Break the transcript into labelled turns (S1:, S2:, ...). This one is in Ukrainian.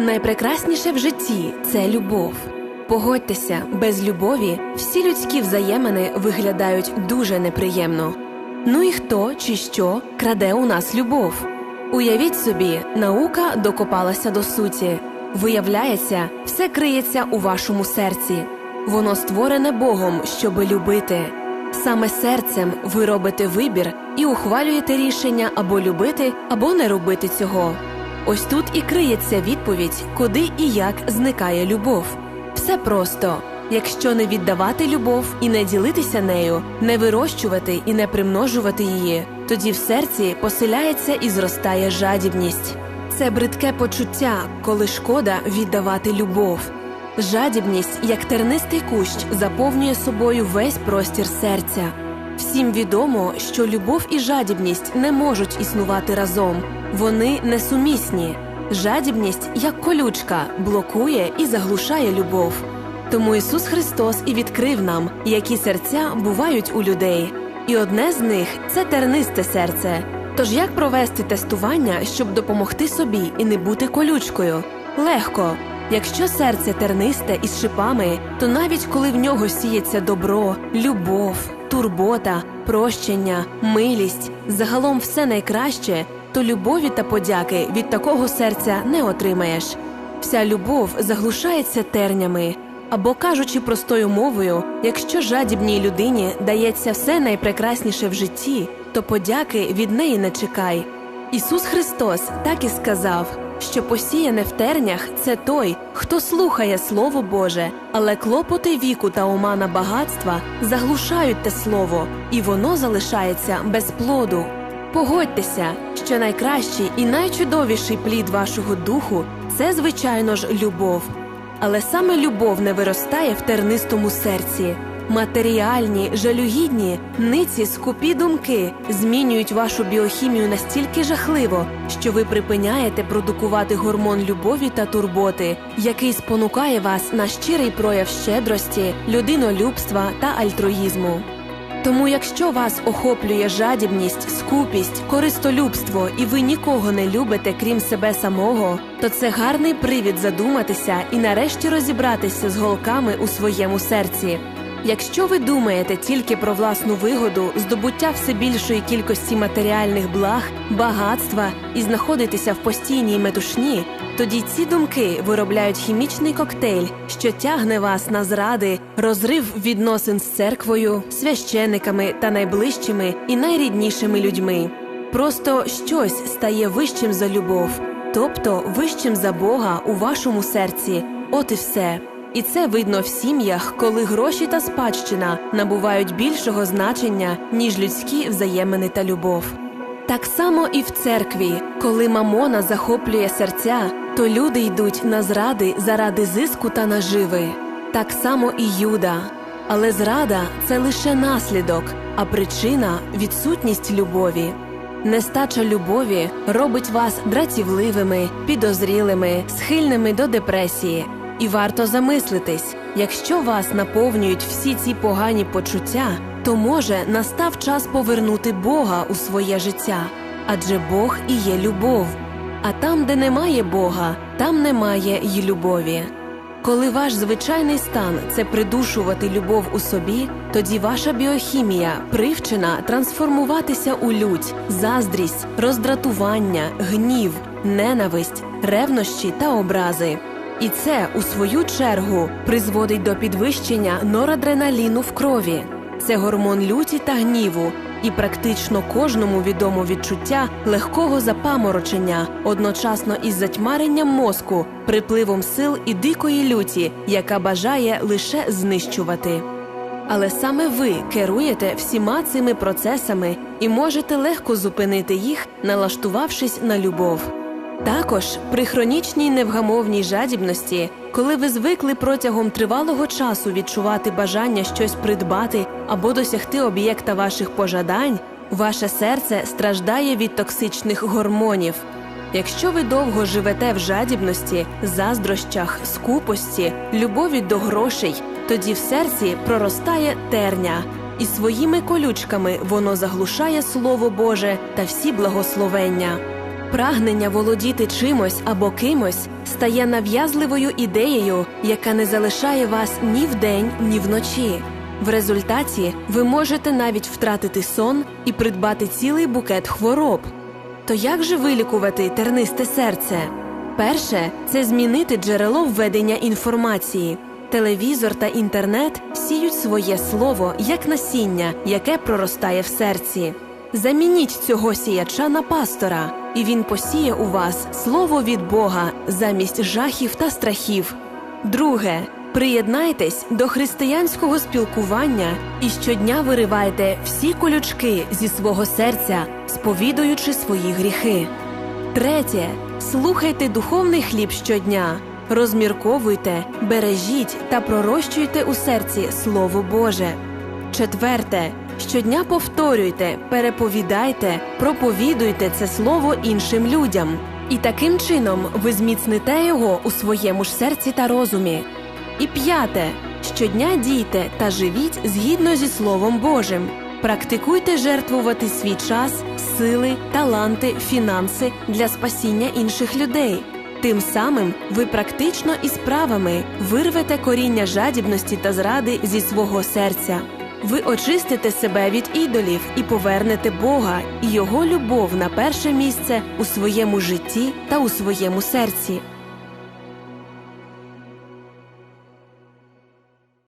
S1: Найпрекрасніше в житті це любов. Погодьтеся, без любові всі людські взаємини виглядають дуже неприємно. Ну і хто чи що краде у нас любов? Уявіть собі, наука докопалася до суті. Виявляється, все криється у вашому серці. Воно створене Богом, щоби любити. Саме серцем ви робите вибір і ухвалюєте рішення або любити, або не робити цього. Ось тут і криється відповідь, куди і як зникає любов. Все просто. Якщо не віддавати любов і не ділитися нею, не вирощувати і не примножувати її, тоді в серці поселяється і зростає жадібність. Це бридке почуття, коли шкода віддавати любов. Жадібність, як тернистий кущ, заповнює собою весь простір серця. Всім відомо, що любов і жадібність не можуть існувати разом, вони несумісні. Жадібність, як колючка, блокує і заглушає любов. Тому Ісус Христос і відкрив нам, які серця бувають у людей, і одне з них це тернисте серце. Тож як провести тестування, щоб допомогти собі і не бути колючкою? Легко. Якщо серце тернисте із шипами, то навіть коли в нього сіється добро, любов, турбота, прощення, милість, загалом все найкраще, то любові та подяки від такого серця не отримаєш. Вся любов заглушається тернями. Або кажучи простою мовою, якщо жадібній людині дається все найпрекрасніше в житті, то подяки від неї не чекай. Ісус Христос так і сказав, що посіяне в тернях це той, хто слухає Слово Боже, але клопоти віку та омана багатства заглушають те слово, і воно залишається без плоду. Погодьтеся, що найкращий і найчудовіший плід вашого духу це, звичайно ж, любов. Але саме любов не виростає в тернистому серці. Матеріальні, жалюгідні, ниці скупі думки змінюють вашу біохімію настільки жахливо, що ви припиняєте продукувати гормон любові та турботи, який спонукає вас на щирий прояв щедрості, людинолюбства та альтруїзму. Тому, якщо вас охоплює жадібність, скупість, користолюбство і ви нікого не любите, крім себе самого, то це гарний привід задуматися і нарешті розібратися з голками у своєму серці. Якщо ви думаєте тільки про власну вигоду, здобуття все більшої кількості матеріальних благ, багатства і знаходитеся в постійній метушні, тоді ці думки виробляють хімічний коктейль, що тягне вас на зради, розрив відносин з церквою, священниками та найближчими і найріднішими людьми. Просто щось стає вищим за любов, тобто вищим за Бога у вашому серці. От і все. І це видно в сім'ях, коли гроші та спадщина набувають більшого значення, ніж людські взаємини та любов. Так само і в церкві, коли мамона захоплює серця, то люди йдуть на зради заради зиску та наживи. Так само і Юда. Але зрада це лише наслідок, а причина відсутність любові. Нестача любові робить вас дратівливими, підозрілими, схильними до депресії. І варто замислитись, якщо вас наповнюють всі ці погані почуття, то може настав час повернути Бога у своє життя, адже Бог і є любов. А там, де немає Бога, там немає й любові. Коли ваш звичайний стан це придушувати любов у собі, тоді ваша біохімія привчена трансформуватися у лють, заздрість, роздратування, гнів, ненависть, ревнощі та образи. І це, у свою чергу, призводить до підвищення норадреналіну в крові. Це гормон люті та гніву, і практично кожному відомо відчуття легкого запаморочення, одночасно із затьмаренням мозку, припливом сил і дикої люті, яка бажає лише знищувати. Але саме ви керуєте всіма цими процесами і можете легко зупинити їх, налаштувавшись на любов. Також при хронічній невгамовній жадібності, коли ви звикли протягом тривалого часу відчувати бажання щось придбати або досягти об'єкта ваших пожадань, ваше серце страждає від токсичних гормонів. Якщо ви довго живете в жадібності, заздрощах, скупості, любові до грошей, тоді в серці проростає терня, і своїми колючками воно заглушає Слово Боже та всі благословення. Прагнення володіти чимось або кимось стає нав'язливою ідеєю, яка не залишає вас ні вдень, ні вночі. В результаті ви можете навіть втратити сон і придбати цілий букет хвороб. То як же вилікувати тернисте серце? Перше це змінити джерело введення інформації. Телевізор та інтернет сіють своє слово як насіння, яке проростає в серці. Замініть цього сіяча на пастора, і він посіє у вас слово від Бога замість жахів та страхів. Друге. Приєднайтесь до християнського спілкування і щодня виривайте всі колючки зі свого серця, сповідуючи свої гріхи. Третє. Слухайте духовний хліб щодня, розмірковуйте, бережіть та пророщуйте у серці Слово Боже. Четверте. Щодня повторюйте, переповідайте, проповідуйте це слово іншим людям. І таким чином ви зміцните його у своєму ж серці та розумі. І п'яте. Щодня дійте та живіть згідно зі Словом Божим. Практикуйте жертвувати свій час, сили, таланти, фінанси для спасіння інших людей. Тим самим ви практично і справами вирвете коріння жадібності та зради зі свого серця. Ви очистите себе від ідолів і повернете Бога і Його любов на перше місце у своєму житті та у своєму серці.